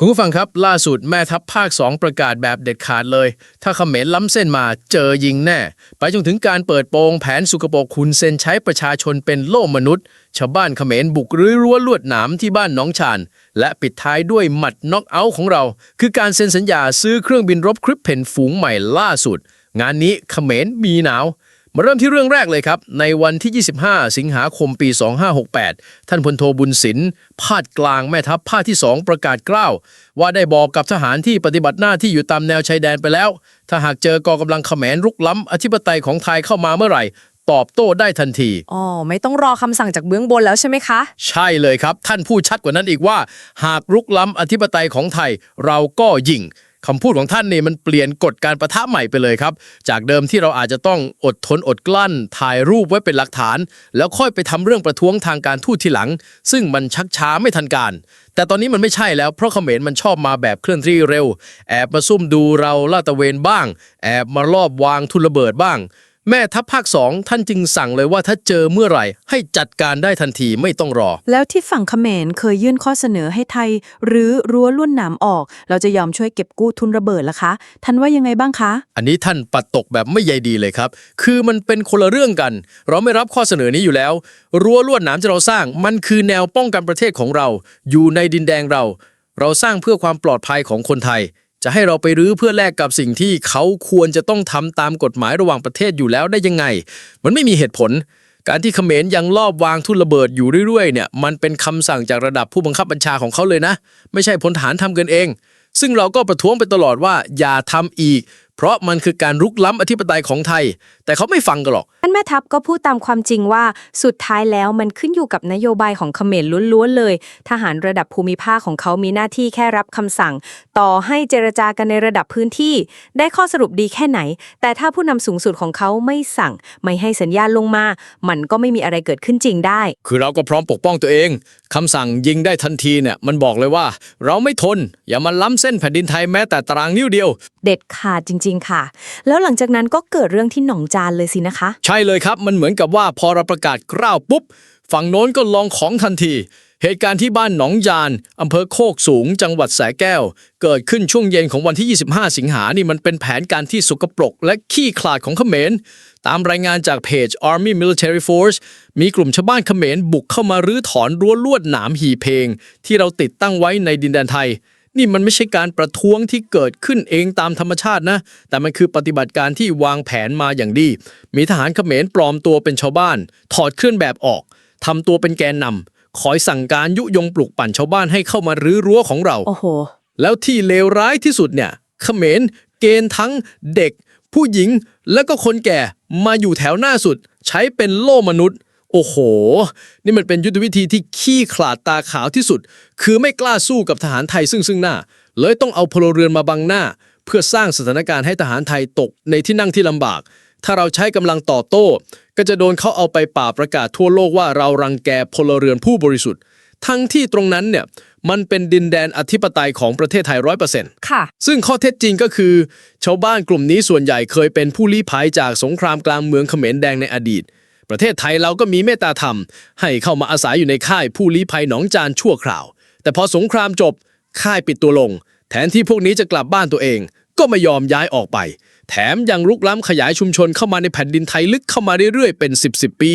คุณผู้ฟังครับ ล่าสุดแม่ทัพภาค 2 ประกาศแบบเด็ดขาดเลย ถ้าเขมรล้ำเส้นมาเจอยิงแน่ ไปจนถึงการเปิดโปงแผนสุกโปกคุณเซนใช้ประชาชนเป็นโล่มนุษย์ ชาวบ้านเขมรบุกรื้อรั้วลวดหนามที่บ้านน้องชาน และปิดท้ายด้วยหมัดน็อกเอาท์ของเรา คือการเซ็นสัญญาซื้อเครื่องบินรบคริปเพนฝูงใหม่ล่าสุด งานนี้เขมรมีหนาว มาเริ่มที่เรื่องแรกเลยครับ ในวันที่ 25 สิงหาคมปี 2568 ท่านพลโทบุญสินพาดกลางแม่ทัพภาคที่ 2 ประกาศกล้าว ว่าได้บอกกับทหารที่ปฏิบัติหน้าที่อยู่ตามแนวชายแดนไปแล้ว ถ้าหากเจอกองกำลังเขมรรุกล้ำอธิปไตยของไทยเข้ามาเมื่อไหร่ ตอบโต้ได้ทันที อ๋อ ไม่ต้องรอคำสั่งจากเบื้องบนแล้วใช่ไหมคะ ใช่เลยครับ ท่านพูดชัดกว่านั้นอีกว่า หากรุกล้ำอธิปไตยของไทยเราก็ยิง คำพูดของท่านนี่มันเปลี่ยนกฎการประทะใหม่ไปเลยครับ จากเดิมที่เราอาจจะต้องอดทนอดกลั้น ถ่ายรูปไว้เป็นหลักฐาน แล้วค่อยไปทำเรื่องประท้วงทางการทูตทีหลัง ซึ่งมันชักช้าไม่ทันการ แต่ตอนนี้มันไม่ใช่แล้วเพราะเขมรมันชอบมาแบบเคลื่อนที่เร็ว แอบมาซุ่มดูเราลาดตะเวนบ้าง แอบมารอบวางทุนระเบิดบ้าง แม่ทัพภาคสองท่านจึงสั่งเลยว่าถ้าเจอเมื่อไหร่ ให้จัดการได้ทันทีไม่ต้องรอ แล้วที่ฝั่งเขมรเคยยื่นข้อเสนอให้ไทย หรือรั้วลวดหนามออก เราจะยอมช่วยเก็บกู้ทุนระเบิดล่ะคะ ท่านว่ายังไงบ้างคะ อันนี้ท่านปัดตกแบบไม่ใยดีเลยครับ คือมันเป็นคนละเรื่องกัน เราไม่รับข้อเสนอนี้อยู่แล้ว รั้วลวดหนามที่เราสร้าง มันคือแนวป้องกันประเทศของเรา อยู่ในดินแดงเรา เราสร้างเพื่อความปลอดภัยของคนไทย จะให้เราไปรื้อเพื่อแลกกับสิ่งที่เขาควรจะต้องทำตามกฎหมายระหว่างประเทศอยู่แล้วได้ยังไง มันไม่มีเหตุผล การที่เขมรยังลอบวางทุ่นระเบิดอยู่เรื่อยๆเนี่ยมันเป็นคำสั่งจากระดับผู้บังคับบัญชาของเขาเลยนะ ไม่ใช่พลฐานทำกันเอง ซึ่งเราก็ประท้วงไปตลอดว่าอย่าทำอีก เพราะมันคือการรุกล้ำอธิปไตยของไทย แต่เขาไม่ฟังกันหรอก ท่านแม่ทัพก็พูดตามความจริงว่าสุดท้ายแล้วมันขึ้นอยู่กับนโยบายของเขมรล้วนๆเลย ทหารระดับภูมิภาคของเขามีหน้าที่แค่รับคำสั่ง ต่อให้เจรจากันในระดับพื้นที่ ได้ข้อสรุปดีแค่ไหน แต่ถ้าผู้นำสูงสุดของเขาไม่สั่ง ไม่ให้สัญญาณลงมา มันก็ไม่มีอะไรเกิดขึ้นจริงได้ คือเราก็พร้อมปกป้องตัวเองคำสั่งยิงได้ทันทีเนี่ยมันบอกเลยว่า เราไม่ทน อย่ามาล้ำเส้นแผ่นดินไทยแม้แต่ตารางนิ้วเดียว เด็ดขาดจริงๆค่ะ แล้วหลังจากนั้นก็เกิดเรื่องที่หนองจานเลยสินะคะ ใช่เลยครับ มันเหมือนกับว่าพอเราประกาศกล้าวปุ๊บ ฝั่งโน้นก็ลองของทันที เหตุการณ์ที่บ้านหนองยานอำเภอโคกสูง จังหวัดแสแก้ว เกิดขึ้นช่วงเย็นของวันที่ 25 สิงหานี่มันเป็นแผนการที่สกปรก และขี้ขลาดของเขมร ตามรายงานจากเพจ Army Military Force มีกลุ่มชาวบ้านเขมรบุกเข้ามารื้อถอนรั้วลวดหนามหีเพลง ที่เราติดตั้งไว้ในดินแดนไทย นี่มันไม่ใช่การประท้วงที่เกิดขึ้นเองตามธรรมชาตินะ แต่มันคือปฏิบัติการที่วางแผนมาอย่างดี มีทหารเขมรปลอมตัวเป็นชาวบ้าน ถอดเครื่องแบบออกทำตัวเป็นแกนนำคอยสั่งการยุยงปลุกปั่นชาวบ้านให้เข้ามารื้อรั้วของเรา โอ้โห แล้วที่เลวร้ายที่สุดเนี่ยเขมรเกณฑ์ทั้งเด็ก ผู้หญิงและก็คนแก่มาอยู่แถวหน้าสุด ใช้เป็นโล่มนุษย์ โอ้โห นี่มันเป็นยุทธวิธีที่ขี้ขลาดตาขาวที่สุด คือไม่กล้าสู้กับทหารไทยซึ่งซึ่งหน้า เลยต้องเอาพลเรือนมาบังหน้า เพื่อสร้างสถานการณ์ให้ทหารไทยตกในที่นั่งที่ลำบาก ถ้าเราใช้กำลังต่อโต้ ก็จะโดนเขาเอาไปป่าบประกาศทั่วโลกว่าเรารังแกพลเรือนผู้บริสุทธิ์ ทั้งที่ตรงนั้นเนี่ยมันเป็นดินแดนอธิปไตยของประเทศไทยร้อยเปอร์เซ็นต์ค่ะ ซึ่งข้อเท็จจริงก็คือ ชาวบ้านกลุ่มนี้ส่วนใหญ่เคยเป็นผู้ลี้ภัยจากสงครามกลางเมืองเขมรแดงในอดีต ประเทศไทยเราก็มีเมตตาธรรม ให้เข้ามาอาศัยอยู่ในค่ายผู้ลี้ภัยหนองจานชั่วคราว แต่พอสงครามจบ ค่ายปิดตัวลง แทนที่พวกนี้จะกลับบ้านตัวเอง ก็ไม่ยอมย้ายออกไป แถมยังลุกล้ำขยายชุมชนเข้ามาในแผ่นดินไทยลึกเข้ามาเรื่อยๆเป็น 10 10ปี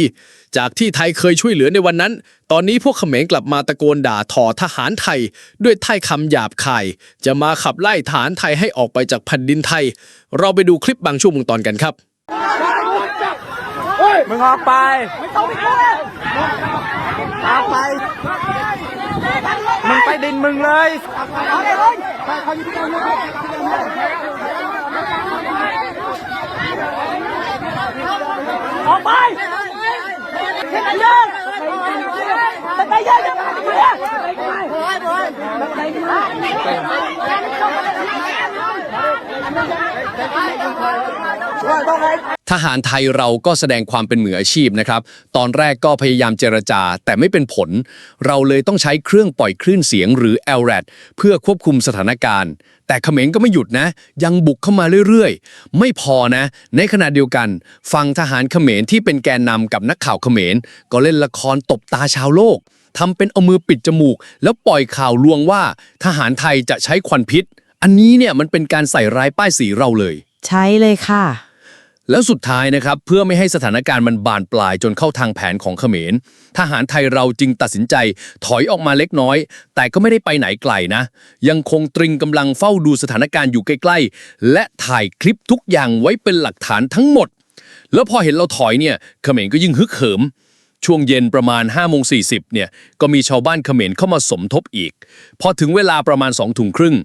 จากที่ไทยเคยช่วยเหลือในวันนั้น ตอนนี้พวกเขมรกลับมาตะโกนด่าทอทหารไทย ด้วยถ้อยคำหยาบคาย จะมาขับไล่ทหารไทยให้ออกไปจากแผ่นดินไทย เราไปดูคลิปบางช่วงบางตอนกันครับ มึงออกไปออกไป มึงไปดินมึงเลยออกไป ทหารไทยเราก็แสดงความเป็นมืออาชีพนะครับ ตอนแรกก็พยายามเจรจาแต่ไม่เป็นผล เราเลยต้องใช้เครื่องปล่อยคลื่นเสียงหรือ LRAD เพื่อควบคุมสถานการณ์ แต่เขมรก็ไม่หยุดนะ ยังบุกเข้ามาเรื่อยๆ ไม่พอนะ ในขณะเดียวกันฝั่งทหารเขมรที่เป็นแกนนำกับนักข่าวเขมรก็เล่นละครตบตาชาวโลกทำเป็นเอามือปิดจมูก แล้วปล่อยข่าวลวงว่า ทหารไทยจะใช้ควันพิษ อันนี้เนี่ยมันเป็นการใส่ร้ายป้ายสีเราเลย ใช่เลยค่ะ แล้วสุดท้ายนะครับ เพื่อไม่ให้สถานการณ์มันบานปลายจนเข้าทางแผนของเขมร ทหารไทยเราจึงตัดสินใจถอยออกมาเล็กน้อย แต่ก็ไม่ได้ไปไหนไกลนะ ยังคงตรึงกำลังเฝ้าดูสถานการณ์อยู่ใกล้ๆ และถ่ายคลิปทุกอย่างไว้เป็นหลักฐานทั้งหมด แล้วพอเห็นเราถอยเนี่ยเขมรก็ยิ่งฮึกเหิม ช่วงเย็นประมาณ5้าโมงสีเนี่ยก็มีชาวบ้านเขมรเข้ามาสมทบอีก พอถึงเวลาประมาณ2องถุงครึ่ง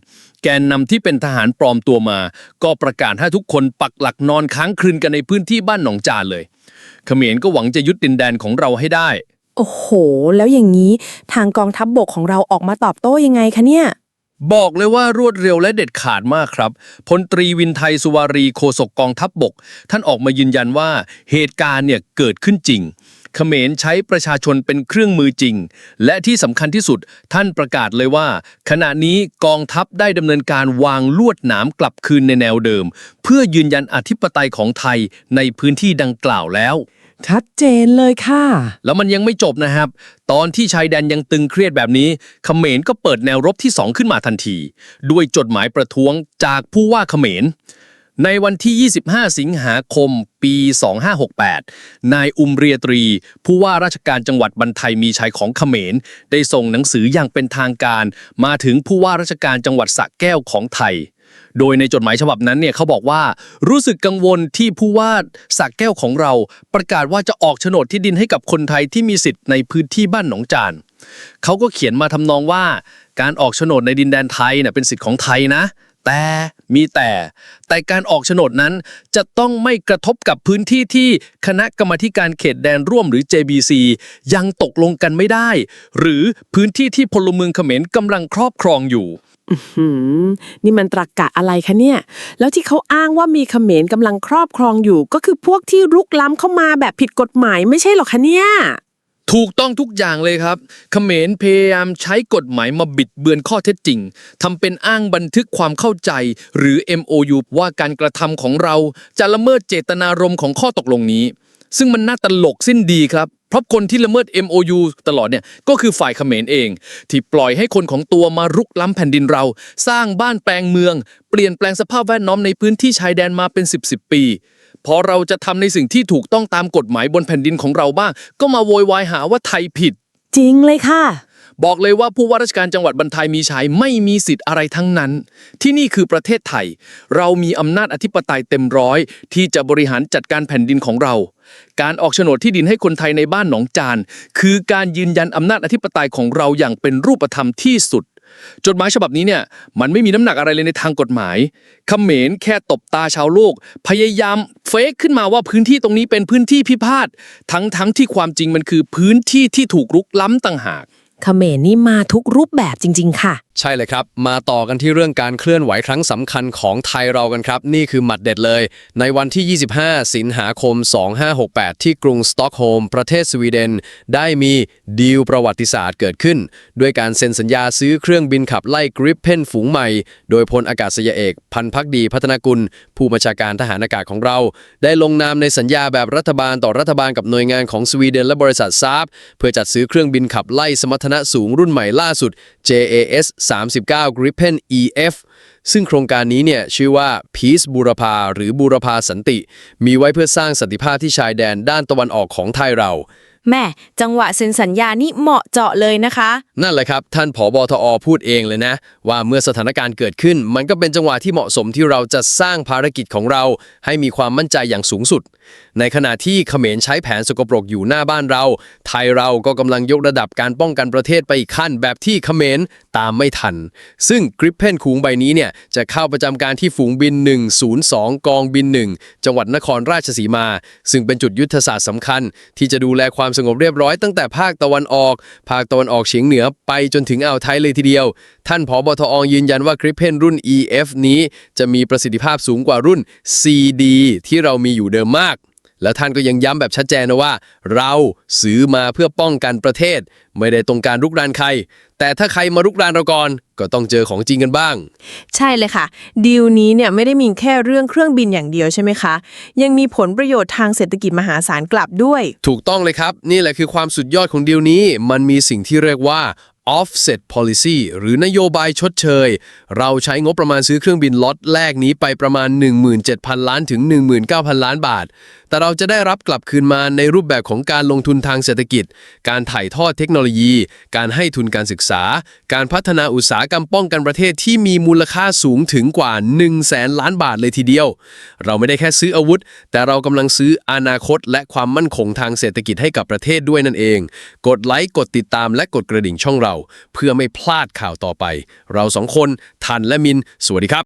แกนนำที่เป็นทหารปลอมตัวมา ก็ประกาศให้ทุกคนปักหลักนอนค้างคืนกันในพื้นที่บ้านหนองจานเลย เขมรก็หวังจะยึดดินแดนของเราให้ได้ โอ้โห แล้วอย่างนี้ทางกองทัพบบกของเราออกมาตอบโต้ยังไงคะเนี่ย บอกเลยว่ารวดเร็วและเด็ดขาดมากครับพลตรีวินไทยสุวารีโฆษกกองทัพบบก ท่านออกมายืนยันว่าเหตุการณ์เนี่ยเกิดขึ้นจริง เขมรใช้ประชาชนเป็นเครื่องมือจริง และที่สำคัญที่สุดท่านประกาศเลยว่า ขณะนี้กองทัพได้ดำเนินการวางลวดหนามกลับคืนในแนวเดิม เพื่อยืนยันอธิปไตยของไทยในพื้นที่ดังกล่าวแล้วชัดเจนเลยค่ะ แล้วมันยังไม่จบนะครับ ตอนที่ชายแดนยังตึงเครียดแบบนี้เขมรก็เปิดแนวรบที่ 2 ขึ้นมาทันที ด้วยจดหมายประท้วงจากผู้ว่าเขมร ในวันที่ 25 สิงหาคม ปี 2568 นายอุมเรียตรี ผู้ว่าราชการจังหวัดบันไทยมีชัยของเขมร ได้ส่งหนังสืออย่างเป็นทางการ มาถึงผู้ว่าราชการจังหวัดสระแก้วของไทย โดยในจดหมายฉบับนั้นเนี่ยเขาบอกว่า รู้สึกกังวลที่ผู้ว่าสระแก้วของเรา ประกาศว่าจะออกโฉนดที่ดินให้กับคนไทยที่มีสิทธิ์ในพื้นที่บ้านหนองจานเขาก็เขียนมาทำนองว่า การออกโฉนดในดินแดนไทยเนี่ยเป็นสิทธิ์ของไทยนะ แต่มีแต่แต่การออกโฉนดนั้นจะต้องไม่กระทบกับพื้นที่ที่คณะกรรมการเขตแดนร่วมหรือ JBC ยังตกลงกันไม่ได้ หรือพื้นที่ที่พลเมืองเขมรกำลังครอบครองอยู่นี่มันตรกกะอะไรคะเนี่ย แล้วที่เขาอ้างว่ามีเขมรกำลังครอบครองอยู่ ก็คือพวกที่รุกล้ำเข้ามาแบบผิดกฎหมายไม่ใช่หรอคะเนี่ย ถูกต้องทุกอย่างเลยครับ เขมรพยายามใช้กฎหมายมาบิดเบือนข้อเท็จจริงทำเป็นอ้างบันทึกความเข้าใจ หรือ MOU ว่าการกระทำของเราจะละเมิดเจตนารมณ์ของข้อตกลงนี้ ซึ่งมันน่าตลกสิ้นดีครับ เพราะคนที่ละเมิด MOU ตลอดเนี่ยก็คือฝ่ายเขมรเอง ที่ปล่อยให้คนของตัวมารุกล้ำแผ่นดินเรา สร้างบ้านแปลงเมือง เปลี่ยนแปลงสภาพแวดล้อมในพื้นที่ชายแดนมาเป็น 10บสปี พอเราจะทำในสิ่งที่ถูกต้องตามกฎหมายบนแผ่นดินของเราบ้าง ก็มาโวยวายหาว่าไทยผิด จริงเลยค่ะ บอกเลยว่าผู้ว่าราชการจังหวัดบรรทายมีชัยไม่มีสิทธิ์อะไรทั้งนั้น ที่นี่คือประเทศไทย เรามีอำนาจอธิปไตยเต็มร้อย ที่จะบริหารจัดการแผ่นดินของเรา การออกโฉนดที่ดินให้คนไทยในบ้านหนองจาน คือการยืนยันอำนาจอธิปไตยของเราอย่างเป็นรูปธรรมที่สุด จดหมายฉบับนี้เนี่ยมันไม่มีน้ำหนักอะไรเลยในทางกฎหมายเขมรแค่ตบตาชาวโลก พยายามเฟกขึ้นมาว่าพื้นที่ตรงนี้เป็นพื้นที่พิพาททั้งทั้งที่ความจริงมันคือพื้นที่ที่ถูกรุกล้ำต่างหากเขมรนี่มาทุกรูปแบบจริง ๆ ค่ะ ใช่เลยครับ มาต่อกันที่เรื่องการเคลื่อนไหวครั้งสำคัญของไทยเรากันครับ นี่คือหมัดเด็ดเลย ในวันที่ 25 สิงหาคม 2568 ที่กรุงสต็อกโฮล์มประเทศสวีเดน ได้มีดีลประวัติศาสตร์เกิดขึ้น ด้วยการเซ็นสัญญาซื้อเครื่องบินขับไล่กริปเพนฝูงใหม่ โดยพลอากาศยเอก พันพักดีพัฒนากุล ผู้บัญชาการทหารอากาศของเรา ได้ลงนามในสัญญาแบบรัฐบาลต่อรัฐบาลกับหน่วยงานของสวีเดนและบริษัทซาบเพื่อจัดซื้อเครื่องบินขับไล่สมรรถนะสูงรุ่นใหม่ล่าสุด JAS 39 Gripen EF ซึ่งโครงการนี้เนี่ยชื่อว่า Peace บูรพาหรือบูรพาสันติ มีไว้เพื่อสร้างสันติภาพที่ชายแดนด้านตะวันออกของไทยเรา แม่จังหวะเซ็นสัญญานี่เหมาะเจาะเลยนะคะ นั่นแหละครับ ท่านผอบทอพูดเองเลยนะ ว่าเมื่อสถานการณ์เกิดขึ้น มันก็เป็นจังหวะที่เหมาะสมที่เราจะสร้างภารกิจของเรา ให้มีความมั่นใจอย่างสูงสุด ในขณะที่เขมรใช้แผนสกปรกอยู่หน้าบ้านเรา ไทยเราก็กำลังยกระดับการป้องกันประเทศไปอีกขั้นแบบที่เขมรตามไม่ทัน ซึ่งกริปเพนคูงใบนี้เนี่ยจะเข้าประจำการที่ฝูงบิน 102 กองบิน 1 จังหวัดนครราชสีมา ซึ่งเป็นจุดยุทธศาสตร์สำคัญ ที่จะดูแลความสงบเรียบร้อยตั้งแต่ภาคตะวันออก ภาคตะวันออกเฉียงเหนือไปจนถึงอ่าวไทยเลยทีเดียว ท่านผอบทอยืนยันว่ากริปเพนรุ่น EF นี้จะมีประสิทธิภาพสูงกว่ารุ่น CD ที่เรามีอยู่เดิมมาก แล้วท่านก็ยังย้ำแบบชัดเจนนะว่า เราซื้อมาเพื่อป้องกันประเทศ ไม่ได้ต้องการรุกรานใคร แต่ถ้าใครมารุกรานเราก่อน ก็ต้องเจอของจริงกันบ้าง ใช่เลยค่ะ ดีลนี้เนี่ยไม่ได้มีแค่เรื่องเครื่องบินอย่างเดียวใช่ไหมคะ ยังมีผลประโยชน์ทางเศรษฐกิจมหาศาลกลับด้วย ถูกต้องเลยครับ นี่แหละคือความสุดยอดของดีลนี้ มันมีสิ่งที่เรียกว่า offset policy หรือนโยบายชดเชย เราใช้งบประมาณซื้อเครื่องบินล็อตแรกนี้ไปประมาณ 17,000 ล้านถึง 19,000 ล้านบาทแต่เราจะได้รับกลับคืนมาในรูปแบบของการลงทุนทางเศรษฐกิจ การถ่ายทอดเทคโนโลยี การให้ทุนการศึกษา การพัฒนาอุตสาหกรรมป้องกันประเทศที่มีมูลค่าสูงถึงกว่า 1 0 0 0 0แสนล้านบาทเลยทีเดียว เราไม่ได้แค่ซื้ออาวุธ แต่เรากำลังซื้ออนาคต และความมั่นคงทางเศรษฐกิจให้กับประเทศด้วยนั่นเอง กดไลค์กดติดตามและกดกระดิ่งช่องเรา เพื่อไม่พลาดข่าวต่อไป เราสองคนทันและมิน สวัสดีครับ